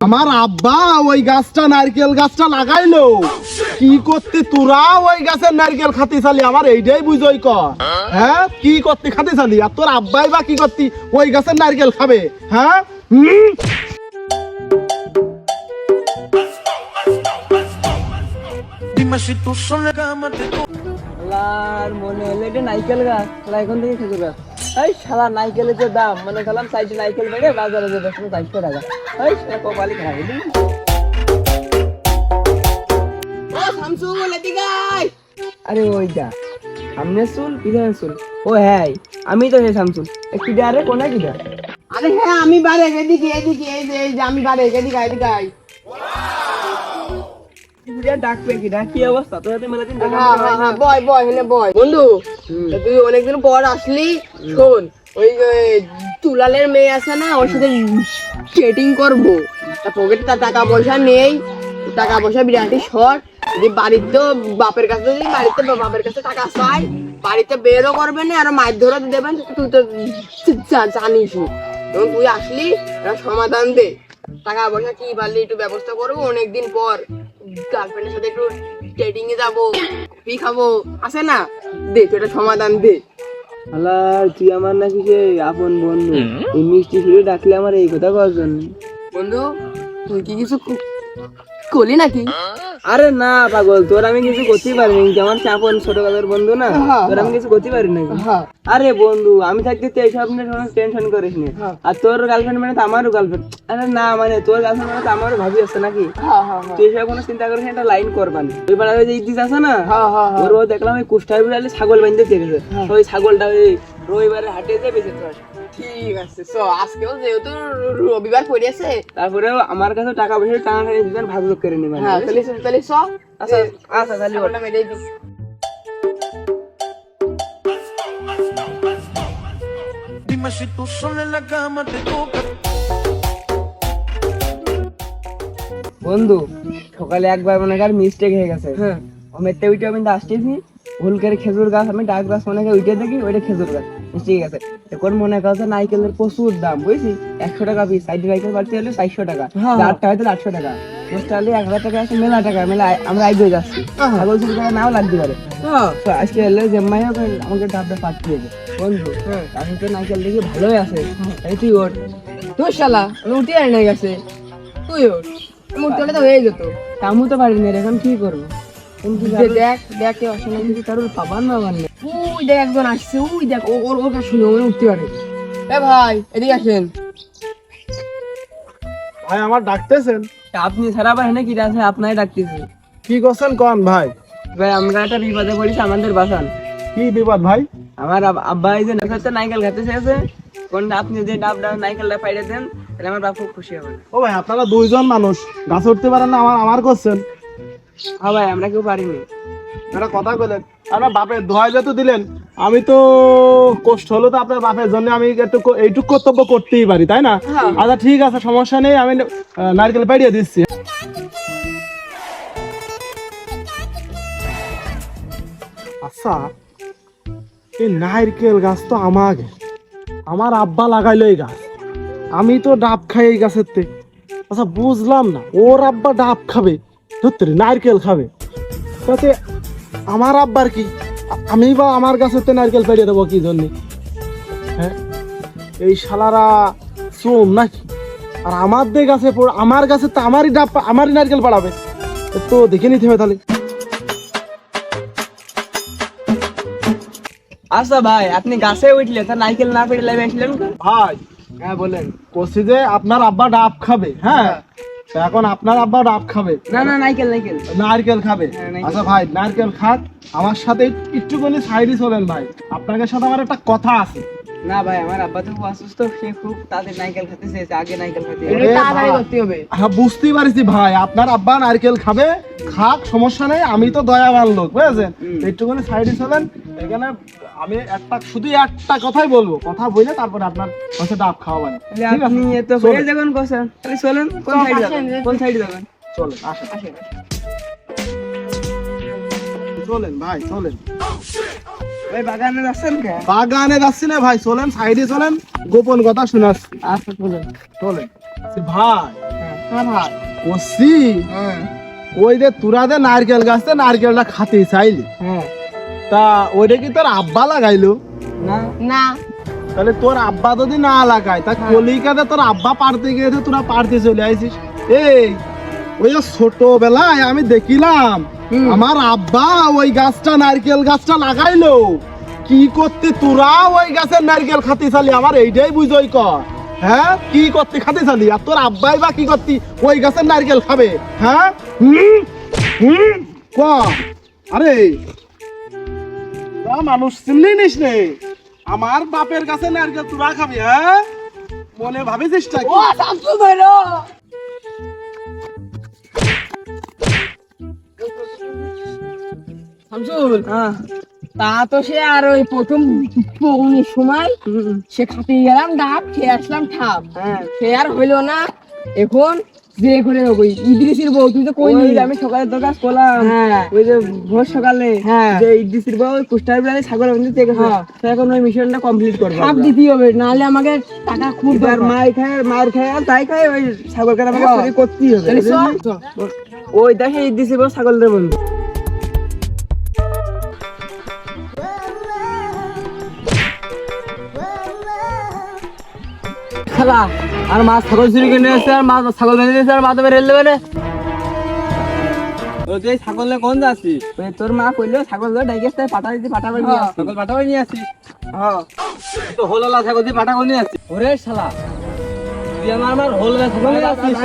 আমার আব্বা ওই গাছটা নারকেল গাছটা লাগাইলো। কি করতে তোরা ওই গাছের নারকেল খাতে চালি? আমার এইটাই বুঝই হ্যাঁ? কি করতে খাতে চালি? আর তোর আব্বাই বা কি করতি? ওই গাছের নারকেল খাবে। হ্যাঁ? মনে হলো এটা নাইকেল গাছ। এখন থেকে খেজুর গাছ। এই শালা নাইকেলের যে দাম মানে খেলাম সাইডে নাইকেল বেড়ে বাজারে যে বেশ চারশো টাকা এই সেটা কপালি খাই আরে ওইটা সামনে চুল পিছনে চুল। ও হ্যাঁ আমি তো সেই শামসুল একটু আরে কোনা কি আরে হ্যাঁ আমি বারে, এদিকে এদিকে, এই যে আমি বারে এদিকে এদিকে। বন্ধু তুই অনেকদিন পর আসলি শোন ওই তুলালের মেয়ে আছে না ওর সাথে চেটিং করব। পকেটে তার টাকা পয়সা নেই টাকা পয়সা বিরাটি শর্ট যদি বাড়িতে বাপের কাছে যদি বাড়িতে বাপের কাছে টাকা চাই বাড়িতে বেরও করবে না আর মাছ ধরে দেবেন তুই তো জানিস তুই আসলি সমাধান দে। টাকা পয়সা কি পারলে একটু ব্যবস্থা করব? অনেকদিন পর গার্লফ্রেন্ডের সাথে একটু ডেটিং এ যাব কফি খাব। আসে না? দে তুই একটা সমাধান দে। আলার তুই আমার নাকি সে আপন বন্ধু। এই মিষ্টি সুরে ডাকলে আমার এই কথা করার বন্ধু তুই কি কিছু করলি নাকি? আরে না পাগল তোর আমি কিছু করতেই পারিনি আমার চাপন ছোট কালের বন্ধু না? হ্যাঁ, তোর আমি কিছু করতে পারি নাকি? হ্যাঁ। আরে বন্ধু আমি থাকতে তো এইসব নিয়ে কোনো টেনশন করিস না। হ্যাঁ। আর তোর গার্লফ্রেন্ড মানে তো আমারও গার্লফ্রেন্ড আরে না মানে তোর গার্লফ্রেন্ড মানে তো আমারও ভাবি আছে নাকি? হ্যাঁ হ্যাঁ হ্যাঁ। তুই এসব কোনো চিন্তা করিস না একটা লাইন করবানি। ওই পাড়ায় যে ইতিস আছে না হ্যাঁ হ্যাঁ হ্যাঁ। ওর ও দেখলাম ওই কুষ্টার বিড়ালে ছাগল বাঁধতে চেয়েছে ওই ছাগলটা ওই রবিবারে হাটে যে বেঁচে। ঠিক আছে সো আজকেও যেহেতু রবিবার পড়েছে তারপরে আমার কাছে টাকা পয়সা টাকা টাকা দিতেন ভাগ যোগ করে নেবেন হ্যাঁ তাহলে তাহলে স আচ্ছা আচ্ছা তাহলে ওঠ। ছাগলটা দিই Dime si tú sola en la cama te toca. বন্ধু সকালে একবার মনে কর মিস্টেক হয়ে গেছে। হ্যাঁ। মেতে উঠে আমি আসতেছি ভুল করে খেজুর গাছ আমি ডাক গাছ মনে করে উঠে দেখি ওইটা খেজুর গাছ। ঠিক আছে এখন মনে করছে নাইকেলের প্রচুর দাম বুঝছি একশো টাকা পিস সাইড নাইকেল বাড়তে হলে চারশো টাকা। হ্যাঁ। আটটা হয়তো আটশো টাকা। দশটা হলে এক হাজার টাকা আছে মেলা টাকা মেলা আমরা আগে যাচ্ছি। হ্যাঁ। ছাগল চুরি করে নাও লাগতে পারে। হ্যাঁ। আজকে এলে জেম্মাই হোক আমাকে ডাবটা পাঠিয়ে দেবে বন্ধু তাহলে তো নাইকেল দেখি ভালোই আছে। তাই তুই ওর তোর শালা আমি উঠে গেছে। তুই ওর আমি উঠতে হলে তো হয়ে যেত। কামু তো পারি না রে, এখন কি করব? দেখ দেখ কেউ কিন্তু কারোর পাবার না পাবার ওই দেখ একজন আসছে ওই দেখ ওর ওর কাছে শুনে আমি উঠতে পারে। এ ভাই এদিকে আসেন। ভাই আমার ডাকতেছেন? আপনি ছাড়া পারেন না কি আছে? আপনাই ডাকতেছি। কি করছেন কন ভাই? ভাই আমরা একটা বিপদে পড়েছি আমাদের বাসান। কি বিপদ ভাই? আমার আব্বা এই যে নেশাতে নাইকেল খেতে চেয়েছে। কোন আপনি যে ডাব ডাব নাইকেলটা পাইরে দেন তাহলে আমার বাপ খুব খুশি হবে। ও ভাই আপনারা দুইজন মানুষ। গাছ উঠতে পারেন না আমার আমার করছেন। হ্যাঁ ভাই আমরা কেউ পারিনি। একটা কথা বলেন আপনার বাপের দোহাই যেহেতু দিলেন আমি তো কষ্ট হলো তো আপনার বাপের জন্য আমি একটু এইটুক কর্তব্য করতেই পারি তাই না? আচ্ছা ঠিক আছে সমস্যা নেই আমি নারকেল পাড়িয়ে দিচ্ছি। আচ্ছা এই নারকেল গাছ তো আমাকে আমার আব্বা লাগাইলো এই গাছ। আমি তো ডাব খাই এই গাছের থেকে। আচ্ছা বুঝলাম না ওর আব্বা ডাব খাবে। ধরতে নারকেল খাবে। তাতে আমার আব্বার কি? আমি বা আমার গাছেতে নারকেল পেড়িয়ে দেবো কি জন্য? হ্যাঁ? এই শালারা চোম নাকি? আর আমার দিয়ে গাছে পড়- আমার গাছে তো আমারই ডাব আমারই নারকেল পাড়াবে। তো দেখে নিতে হবে তাহলে। আচ্ছা ভাই আপনি গাছে উঠলে তা নাইকেল না পেরে লাইভে আসলেন ভাই হ্যাঁ বলেন বলছি যে আপনার আব্বা ডাব খাবে হ্যাঁ? এখন আপনার আব্বা ডাব খাবে। না না নারকেল নারকেল। নারকেল খাবে। হ্যাঁ, আচ্ছা ভাই নারকেল খাক। আমার সাথে একটুখানি সাইডে চলেন ভাই। আপনাদের সাথে আমার একটা কথা আছে। না ভাই আমার আব্বা তো খুব অসুস্থ সে খুব তাদের নারকেল খেতে চেয়েছে আগে নারকেল খেতে। এটা তাড়াতাড়ি করতে হবে। হ্যাঁ বুঝতেই পারছি ভাই। আপনার আব্বা নারকেল খাবে খাক সমস্যা নেই আমি তো দয়াবান লোক বুঝেছেন? একটুখানি সাইডে চলেন এখানে আমি একটা শুধু একটা কথাই বলব কথা বলে তারপরে আপনার কাছে ডাব খাওয়াবেন তাহলে আপনি এত। হয়ে যখন কোসেন তাহলে চলেন কোন সাইডে যাবেন? কোন সাইডে যাবেন? চলেন আসেন। আসেন চলেন ভাই চলেন। ভাই বাগানে যাচ্ছেন কে? বাগানে যাচ্ছি না ভাই চলেন সাইডে চলেন গোপন কথা শোনাচ্ছি। আচ্ছা চলেন। চলেন। ভাই হ্যাঁ। হ্যাঁ ভাই। হ্যাঁ। ওই যে তোরা যে নারকেল গাছ গাছতে নারকেলটা খাতে চাইলি। হ্যাঁ। তা ওইটা কি তোর আব্বা লাগাইলো? না। না। তাহলে তোর আব্বা যদি না লাগায় তা কলিকাতে তোর আব্বা পারতে গিয়েছে তোরা পারতে চলে আইছিস। এই ওই যে ছোটবেলায় আমি দেখিলাম আমার আব্বা ওই গাছটা নারকেল গাছটা লাগাইলো। কি করতে তোরা ওই গাছের নারকেল খাতে চালি আমার এইটাই বুঝই কর। হ্যাঁ? কি করতে? খাতে চালি? আর তোর আব্বাই বা কি করতি? ওই গাছের নারকেল খাবে। হ্যাঁ? হুম? হুম? ক? আরে। মানুষ চিনলি নিস নে আমার বাপের কাছে নারকেল তোরা খাবি হ্যাঁ? মনে ভাবিছিস টা ও শামসুল ভাই শামসুল। হ্যাঁ। তা তো সে আর ওই প্রথম পৌনের সময় সে খাতে গেলাম ডাব খেয়ে আসলাম ঠাপ হ্যাঁ সে আর হইল না এখন যে করে ওই ইদ্রিসির বউ তুই তো কই আমি সকালে তোর কাজ করলাম হ্যাঁ ওই যে ভোর সকালে হ্যাঁ। যে ইডিসির বাবু কুষ্টার বেলায় ছাগল থেকে। এখন ওই মিশনটা কমপ্লিট করব আমরা। দিতেই হবে নাহলে আমাকে টাকা খুব দরকার। মার খায় মার খায় আর তাই খায় ওই ছাগল কাটা আমাকে। করতেই হবে। ওই দেখে ইডিসির বাবু ছাগলের বন্ধু খেলা আর মাছ ছাগল চুরি কিনে এসে আর মাছ ছাগল বেঁধে দিয়েছে আর মা তো বেরিয়ে দেবে তুই ছাগলে কোন যাচ্ছিস তোর মা কইলো ছাগল ডাইকে আসতে পাটা দিতে পাটা বাড়ি নিয়ে ছাগল পাটা বাড়ি নিয়ে হ্যাঁ তো হোলালা ছাগল দিয়ে পাটা কোন নিয়ে আসছি ওরে শালা তুই আমার আমার হোলালা ছাগল নিয়ে আসছিস